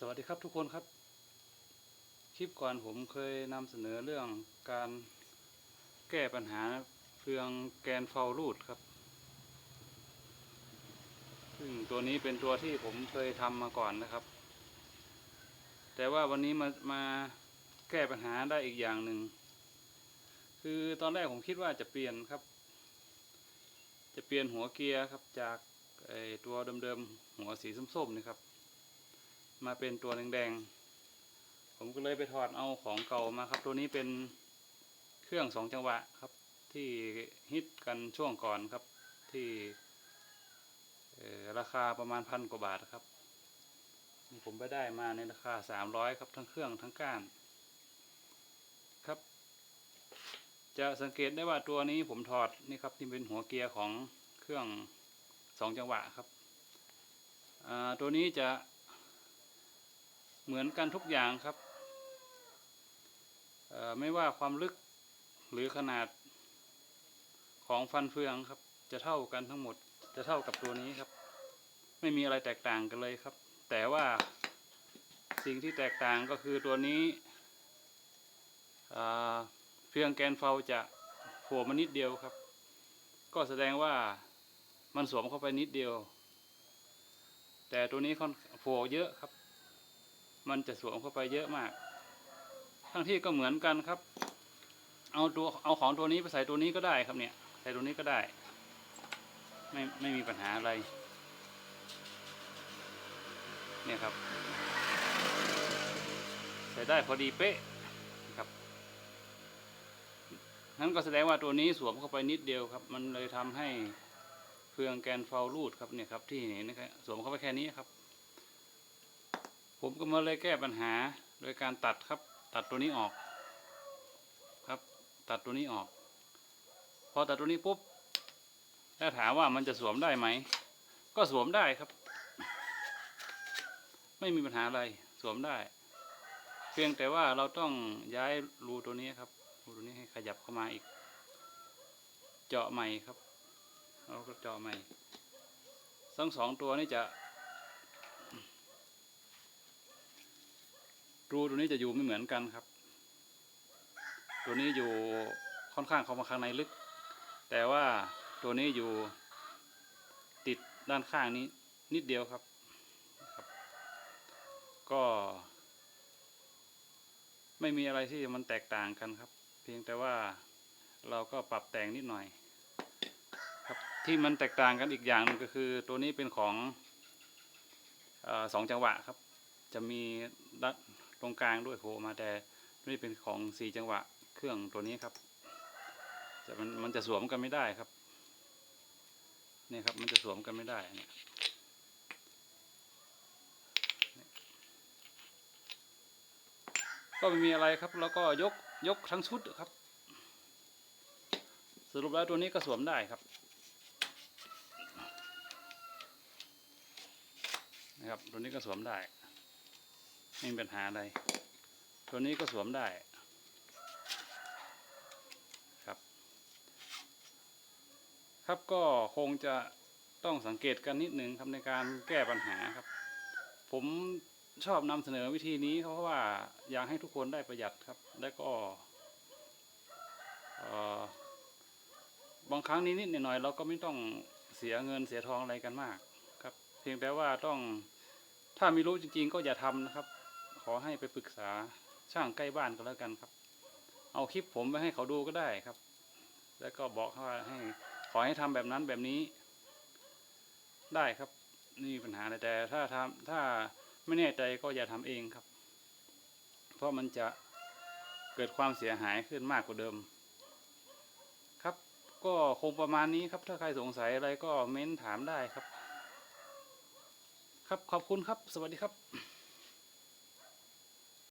สวัสดีครับทุกคนครับ คลิปก่อนผมเคยนำเสนอเรื่องการแก้ปัญหาเฟืองแกนเฟารูดครับ ซึ่งตัวนี้เป็นตัวที่ผมเคยทำมาก่อนนะครับ แต่ว่าวันนี้มามาแก้ปัญหาได้อีกอย่างหนึ่ง คือตอนแรกผมคิดว่าจะเปลี่ยนครับ จะเปลี่ยนหัวเกียร์ครับจากไอตัวเดิมๆหัวสีส้มๆนี่ครับ มาเป็นตัวแดงๆ ผมก็เลยไปถอดเอาของเก่ามาครับ ตัวนี้เป็นเครื่องสองจังหวะครับ ที่ฮิตกันช่วงก่อนครับ ที่ราคาประมาณพันกว่าบาทครับนี่ผมไปได้มาในราคาสามร้อยครับทั้งเครื่องทั้งก้านครับ จะสังเกตได้ว่าตัวนี้ผมถอดนี่ครับที่เป็นหัวเกียร์ของเครื่องสองจังหวะครับตัวนี้จะ เหมือนกันทุกอย่างครับ ไม่ว่าความลึกหรือขนาดของฟันเฟืองครับ จะเท่ากันทั้งหมด จะเท่ากับตัวนี้ครับ ไม่มีอะไรแตกต่างกันเลยครับ แต่ว่าสิ่งที่แตกต่างก็คือตัวนี้เฟืองแกนเฟาจะโผล่มานิดเดียวครับ ก็แสดงว่ามันสวมเข้าไปนิดเดียว แต่ตัวนี้ค่อนโผล่เยอะครับ มันจะสวมเข้าไปเยอะมาก ทั้งที่ก็เหมือนกันครับ เอาตัวเอาของตัวนี้ไปใส่ตัวนี้ก็ได้ครับเนี่ย ใส่ตัวนี้ก็ได้ ไม่ไม่มีปัญหาอะไร เนี่ยครับ ใส่ได้พอดีเป๊ะครับนั้นก็แสดงว่าตัวนี้สวมเข้าไปนิดเดียวครับ มันเลยทำให้เฟืองแกนเฟารูดครับเนี่ยครับที่เห็นนะครับสวมเข้าไปแค่นี้ครับ ผมก็มาเลยแก้ปัญหาโดยการตัดครับ ตัดตัวนี้ออก ครับ ตัดตัวนี้ออก พอตัดตัวนี้ปุ๊บแล้วถามว่ามันจะสวมได้ไหม ก็สวมได้ครับ ไม่มีปัญหาอะไรสวมได้ เพียงแต่ว่าเราต้องย้ายรูตัวนี้ครับรูตัวนี้ให้ขยับเข้ามาอีก เจาะใหม่ครับเราก็เจาะใหม่ทั้งสองตัวนี้จะ รูตัวนี้จะอยู่ไม่เหมือนกันครับ ตัวนี้อยู่ค่อนข้างเข้ามาข้างในลึก แต่ว่าตัวนี้อยู่ติดด้านข้างนี้นิดเดียวครับรบก็ ไม่มีอะไรที่มันแตกต่างกันครับ เพียงแต่ว่าเราก็ปรับแต่งนิดหน่อย ครับที่มันแตกต่างกันอีกอย่างหนึงก็คือ ตัวนี้เป็นของอสองจังหวะครับ จะมีด้าน ตรงกลางด้วยโผล่มาแต่นี่เป็นของสี่จังหวะเครื่องตัวนี้ครับจะมันมันจะสวมกันไม่ได้ครับนี่ครับมันจะสวมกันไม่ได้เนี่ยก็ไม่มีอะไรครับ แล้วก็ยกยกทั้งชุดครับ สรุปแล้วตัวนี้ก็สวมได้ครับนะครับตัวนี้ก็สวมได้ ไม่มีปัญหาอะไร ตัวนี้ก็สวมได้ครับ ครับก็คงจะต้องสังเกตกันนิดนึงครับในการแก้ปัญหาครับ ผมชอบนำเสนอวิธีนี้เพราะว่าอยากให้ทุกคนได้ประหยัดครับ และก็บางครั้งนิดๆหน่อยๆเราก็ไม่ต้องเสียเงินเสียทองอะไรกันมากครับ เพียงแต่ว่าต้องถ้าไม่รู้จริง ๆ ก็อย่าทำนะครับ อให้ไปปรึกษาช่างใกล้บ้านก็แล้วกันครับ เอาคลิปผมไปให้เขาดูก็ได้ครับ แล้วก็บอกเขาว่าให้ขอให้ทำแบบนั้นแบบนี้ ได้ครับนี่ปัญหาแต่ถ้าทำถ้าไม่แน่ใจก็อย่าทำเองครับ เพราะมันจะเกิดความเสียหายขึ้นมากกว่าเดิม ครับ ก็คงประมาณนี้ครับ ถ้าใครสงสัยอะไรก็เม้นถามได้ครับ ครับขอบคุณครับ สวัสดีครับ